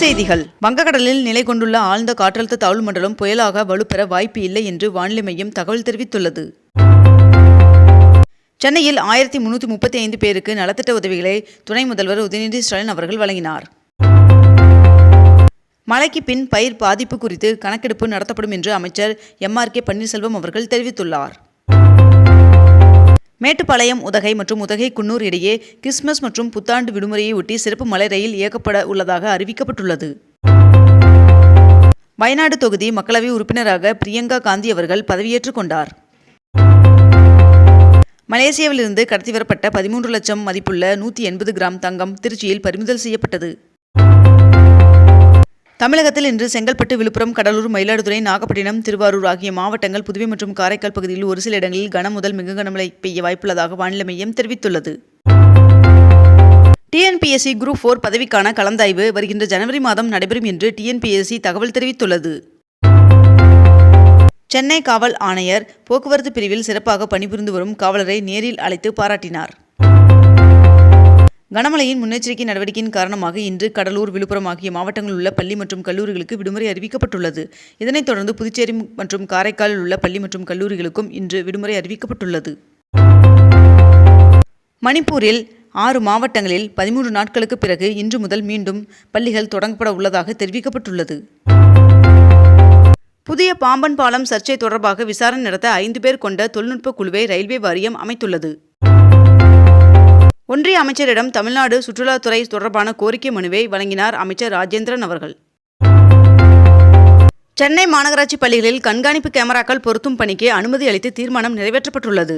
செய்திகள். வங்கக்கடலில் நிலை கொண்டுள்ள ஆழ்ந்த காற்றழுத்த தாழ்வு மண்டலம் புயலாக வலுப்பெற வாய்ப்பு இல்லை என்று வானிலை மையம் தகவல் தெரிவித்துள்ளது. சென்னையில் ஆயிரத்தி முன்னூற்றி முப்பத்தி ஐந்து பேருக்கு நலத்திட்ட உதவிகளை துணை முதல்வர் உதயநிதி ஸ்டாலின் அவர்கள் வழங்கினார். மழைக்கு பின் பயிர் பாதிப்பு குறித்து கணக்கெடுப்பு நடத்தப்படும் என்று அமைச்சர் எம் ஆர் கே பன்னீர்செல்வம் அவர்கள் தெரிவித்துள்ளார். மேட்டுப்பாளையம் உதகை மற்றும் உதகை குன்னூர் இடையே கிறிஸ்துமஸ் மற்றும் புத்தாண்டு விடுமுறையை ஒட்டி சிறப்பு மலை ரயில் இயக்கப்பட உள்ளதாக அறிவிக்கப்பட்டுள்ளது. வயநாடு தொகுதி மக்களவை உறுப்பினராக பிரியங்கா காந்தி அவர்கள் பதவியேற்றுக் கொண்டார். மலேசியாவிலிருந்து கடத்தி வரப்பட்ட பதிமூன்று லட்சம் மதிப்புள்ள நூற்றி எண்பது கிராம் தங்கம் திருச்சியில் பறிமுதல் செய்யப்பட்டது. தமிழகத்தில் இன்று செங்கல்பட்டு விழுப்புரம் கடலூர் மயிலாடுதுறை நாகப்பட்டினம் திருவாரூர் ஆகிய மாவட்டங்கள் புதுவை மற்றும் காரைக்கால் பகுதியில் ஒரு சில இடங்களில் கனம் முதல் மிக கனமழை பெய்ய வாய்ப்புள்ளதாக வானிலை மையம் தெரிவித்துள்ளது. டிஎன்பிஎஸ்சி குரூப் ஃபோர் பதவிக்கான கலந்தாய்வு வருகின்ற ஜனவரி மாதம் நடைபெறும் என்று டிஎன்பிஎஸ்சி தகவல் தெரிவித்துள்ளது. சென்னை காவல் ஆணையர் போக்குவரத்து பிரிவில் சிறப்பாக பணிபுரிந்து வரும் காவலரை நேரில் அழைத்து பாராட்டினார். கனமழையின் முன்னெச்சரிக்கை நடவடிக்கையின் காரணமாக இன்று கடலூர் விழுப்புரம் ஆகிய மாவட்டங்களில் உள்ள பள்ளி மற்றும் கல்லூரிகளுக்கு விடுமுறை அறிவிக்கப்பட்டுள்ளது. இதனைத் தொடர்ந்து புதுச்சேரி மற்றும் காரைக்காலில் உள்ள பள்ளி மற்றும் கல்லூரிகளுக்கும் இன்று விடுமுறை அறிவிக்கப்பட்டுள்ளது. மணிப்பூரில் ஆறு மாவட்டங்களில் பதிமூன்று நாட்களுக்கு பிறகு இன்று முதல் மீண்டும் பள்ளிகள் தொடங்கப்பட உள்ளதாக தெரிவிக்கப்பட்டுள்ளது. புதிய பாம்பன் பாலம் சர்ச்சை தொடர்பாக விசாரணை நடத்த ஐந்து பேர் கொண்ட தொழில்நுட்ப குழுவை ரயில்வே வாரியம் அமைத்துள்ளது. ஒன்றிய அமைச்சரிடம் தமிழ்நாடு சுற்றுலாத்துறை தொடர்பான கோரிக்கை மனுவை வழங்கினார் அமைச்சர் ராஜேந்திரன் அவர்கள். சென்னை மாநகராட்சி பள்ளிகளில் கண்காணிப்பு கேமராக்கள் பொருத்தும் பணிக்கு அனுமதி அளித்து தீர்மானம் நிறைவேற்றப்பட்டுள்ளது.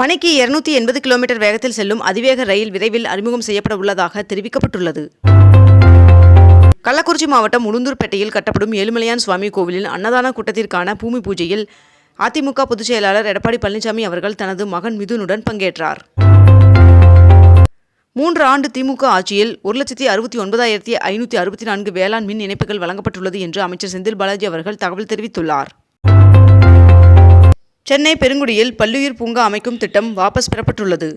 மணிக்கு இருநூத்தி எண்பது கிலோமீட்டர் வேகத்தில் செல்லும் அதிவேக ரயில் விரைவில் அறிமுகம் செய்யப்பட உள்ளதாக தெரிவிக்கப்பட்டுள்ளது. கள்ளக்குறிச்சி மாவட்டம் உளுந்தூர்பேட்டையில் கட்டப்படும் ஏழுமலையான் சுவாமி கோவிலில் அன்னதான கூட்டத்திற்கான பூமி பூஜையில் அதிமுக பொதுச் செயலாளர் எடப்பாடி பழனிசாமி அவர்கள் தனது மகன் மிதுனுடன் பங்கேற்றார். மூன்று ஆண்டு திமுக ஆட்சியில் ஒரு லட்சத்தி அறுபத்தி ஒன்பதாயிரத்தி ஐநூற்றி அறுபத்தி நான்கு வேளாண் மின் இணைப்புகள் வழங்கப்பட்டுள்ளது என்று அமைச்சர் செந்தில் பாலாஜி அவர்கள் தகவல் தெரிவித்துள்ளார். சென்னை பெருங்குடியில் பல்லுயிர் பூங்கா அமைக்கும் திட்டம் வாபஸ் பெறப்பட்டுள்ளது.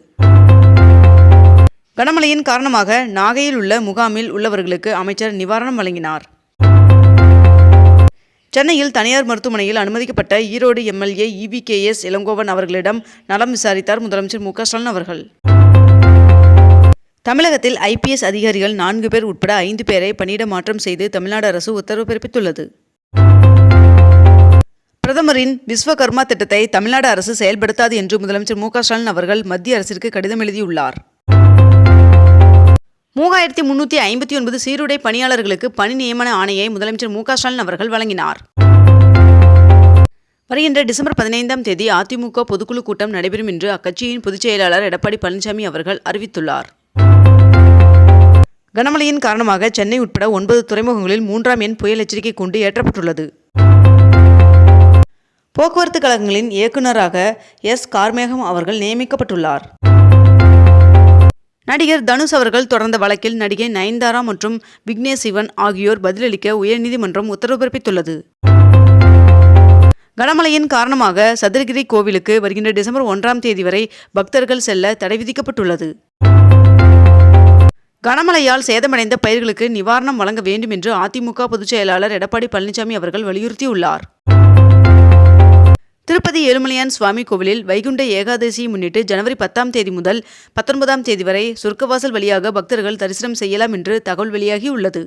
கனமழையின் காரணமாக நாகையில் உள்ள முகாமில் உள்ளவர்களுக்கு அமைச்சர் நிவாரணம் வழங்கினார். சென்னையில் தனியார் மருத்துவமனையில் அனுமதிக்கப்பட்ட ஈரோடு எம்எல்ஏ இபிகேஎஸ் இளங்கோவன் அவர்களிடம் நலம் விசாரித்தார் முதலமைச்சர் மு ஸ்டாலின் அவர்கள். தமிழகத்தில் ஐபிஎஸ் அதிகாரிகள் நான்கு பேர் உட்பட ஐந்து பேரை பணியிட மாற்றம் செய்து தமிழ்நாடு அரசு உத்தரவு பிறப்பித்துள்ளது. பிரதமரின் விஸ்வகர்மா திட்டத்தை தமிழ்நாடு அரசு செயல்படுத்தாது என்று முதலமைச்சர் மு ஸ்டாலின் அவர்கள் மத்திய அரசிற்கு கடிதம் எழுதியுள்ளார். மூவாயிரத்தி முன்னூற்றி ஐம்பத்தி ஒன்பது சீருடை பணியாளர்களுக்கு பணி நியமன ஆணையை முதலமைச்சர் மு ஸ்டாலின் அவர்கள் வழங்கினார். வருகின்ற டிசம்பர் பதினைந்தாம் தேதி அதிமுக பொதுக்குழு கூட்டம் நடைபெறும் என்று அக்கட்சியின் பொதுச் செயலாளர் எடப்பாடி பழனிசாமி அவர்கள் அறிவித்துள்ளார். கனமழையின் காரணமாக சென்னை உட்பட ஒன்பது துறைமுகங்களில் மூன்றாம் எண் புயல் எச்சரிக்கை கொண்டு ஏற்றப்பட்டுள்ளது. போக்குவரத்து கழகங்களின் இயக்குநராக எஸ். கார்மேகம் அவர்கள் நியமிக்கப்பட்டுள்ளார். நடிகர் தனுஷ் அவர்கள் தொடர்ந்த வழக்கில் நடிகை நயன்தாரா மற்றும் விக்னேஷ் சிவன் ஆகியோர் பதிலளிக்க உயர்நீதிமன்றம் உத்தரவு பிறப்பித்துள்ளது. கனமழையின் காரணமாக சதுரகிரி கோவிலுக்கு வருகின்ற டிசம்பர் ஒன்றாம் தேதி வரை பக்தர்கள் செல்ல தடை விதிக்கப்பட்டுள்ளது. கனமழையால் சேதமடைந்த பயிர்களுக்கு நிவாரணம் வழங்க வேண்டும் என்று அதிமுக பொதுச் செயலாளர் எடப்பாடி பழனிசாமி அவர்கள் வலியுறுத்தியுள்ளார். திருப்பதி ஏழுமலையான் சுவாமி கோவிலில் வைகுண்ட ஏகாதசியை முன்னிட்டு ஜனவரி பத்தாம் தேதி முதல் பத்தொன்பதாம் தேதி வரை சொர்க்கவாசல் வழியாக பக்தர்கள் தரிசனம் செய்யலாம் என்று தகவல் வெளியாகியுள்ளது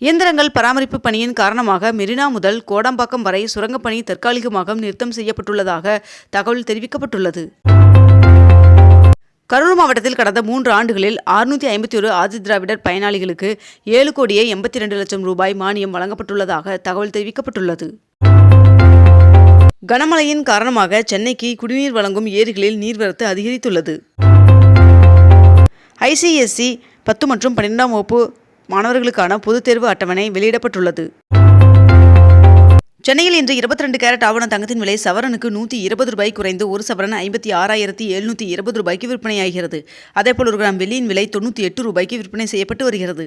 இயந்திரங்கள் பராமரிப்பு பணியின் காரணமாக மெரினா முதல் கோடம்பாக்கம் வரை சுரங்கப்பணி தற்காலிகமாக நிறுத்தம் செய்யப்பட்டுள்ளதாக தகவல் தெரிவிக்கப்பட்டுள்ளது. கரூர் மாவட்டத்தில் கடந்த மூன்று ஆண்டுகளில் அறுநூற்றி ஐம்பத்தி ஒரு ஆதி திராவிடர் பயனாளிகளுக்கு ஏழு கோடியே எண்பத்தி இரண்டு லட்சம் ரூபாய் மானியம் வழங்கப்பட்டுள்ளதாக தகவல் தெரிவிக்கப்பட்டுள்ளது. கனமழையின் காரணமாக சென்னைக்கு குடிநீர் வழங்கும் ஏரிகளில் நீர்வரத்து அதிகரித்துள்ளது. ஐசிஎஸ்சி பத்து மற்றும் பன்னிரெண்டாம் வகுப்பு மாணவர்களுக்கான பொதுத் தேர்வு அட்டவணை வெளியிடப்பட்டுள்ளது. சென்னையில் இன்று இருபத்தி ரெண்டு கேரட் ஆவண தங்கத்தின் விலை சவரனுக்கு நூற்றி இருபது ரூபாய் குறைந்து ஒரு சவரன் ஐம்பத்தி ஆறாயிரத்தி எழுநூற்றி இருபது ரூபாய்க்கு விற்பனையாகிறது. அதேபோல் ஒரு கிராம் வெள்ளியின் விலை தொண்ணூற்றி எட்டு ரூபாய்க்கு விற்பனை செய்யப்பட்டு வருகிறது.